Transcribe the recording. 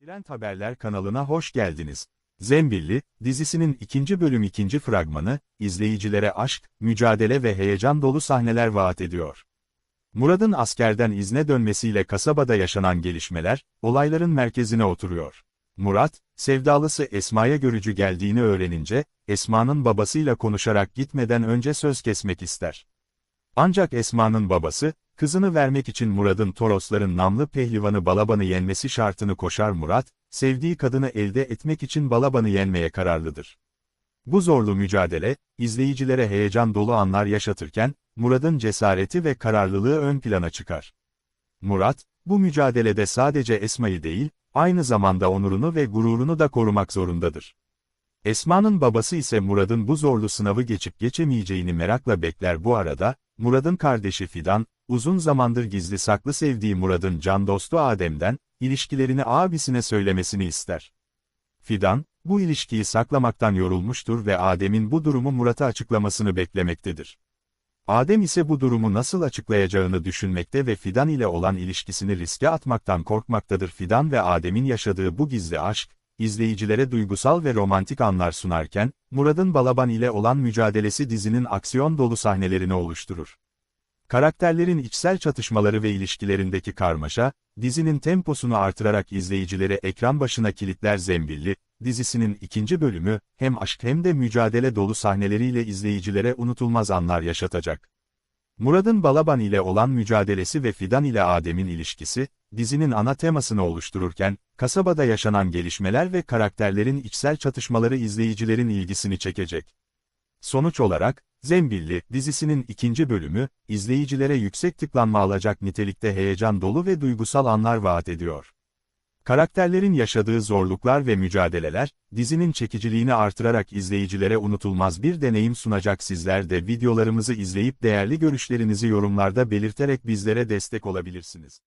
Trend Haberler kanalına hoş geldiniz. Zembilli, dizisinin ikinci bölüm ikinci fragmanı, izleyicilere aşk, mücadele ve heyecan dolu sahneler vaat ediyor. Murad'ın askerden izne dönmesiyle kasabada yaşanan gelişmeler, olayların merkezine oturuyor. Murat, sevdalısı Esma'ya görücü geldiğini öğrenince, Esma'nın babasıyla konuşarak gitmeden önce söz kesmek ister. Ancak Esma'nın babası, kızını vermek için Murad'ın Torosların namlı pehlivanı Balaban'ı yenmesi şartını koşar Murat, sevdiği kadını elde etmek için Balaban'ı yenmeye kararlıdır. Bu zorlu mücadele, izleyicilere heyecan dolu anlar yaşatırken, Murad'ın cesareti ve kararlılığı ön plana çıkar. Murat, bu mücadelede sadece Esma'yı değil, aynı zamanda onurunu ve gururunu da korumak zorundadır. Esma'nın babası ise Murad'ın bu zorlu sınavı geçip geçemeyeceğini merakla bekler bu arada, Murad'ın kardeşi Fidan, uzun zamandır gizli saklı sevdiği Murad'ın can dostu Adem'den, ilişkilerini abisine söylemesini ister. Fidan, bu ilişkiyi saklamaktan yorulmuştur ve Adem'in bu durumu Murat'a açıklamasını beklemektedir. Adem ise bu durumu nasıl açıklayacağını düşünmekte ve Fidan ile olan ilişkisini riske atmaktan korkmaktadır. Fidan ve Adem'in yaşadığı bu gizli aşk, izleyicilere duygusal ve romantik anlar sunarken, Murad'ın Balaban ile olan mücadelesi dizinin aksiyon dolu sahnelerini oluşturur. Karakterlerin içsel çatışmaları ve ilişkilerindeki karmaşa, dizinin temposunu artırarak izleyicileri ekran başına kilitler Zembilli, dizisinin ikinci bölümü, hem aşk hem de mücadele dolu sahneleriyle izleyicilere unutulmaz anlar yaşatacak. Murad'ın Balaban ile olan mücadelesi ve Fidan ile Adem'in ilişkisi, dizinin ana temasını oluştururken, kasabada yaşanan gelişmeler ve karakterlerin içsel çatışmaları izleyicilerin ilgisini çekecek. Sonuç olarak, Zembilli dizisinin ikinci bölümü, izleyicilere yüksek tıklanma alacak nitelikte heyecan dolu ve duygusal anlar vaat ediyor. Karakterlerin yaşadığı zorluklar ve mücadeleler, dizinin çekiciliğini artırarak izleyicilere unutulmaz bir deneyim sunacak sizler de videolarımızı izleyip değerli görüşlerinizi yorumlarda belirterek bizlere destek olabilirsiniz.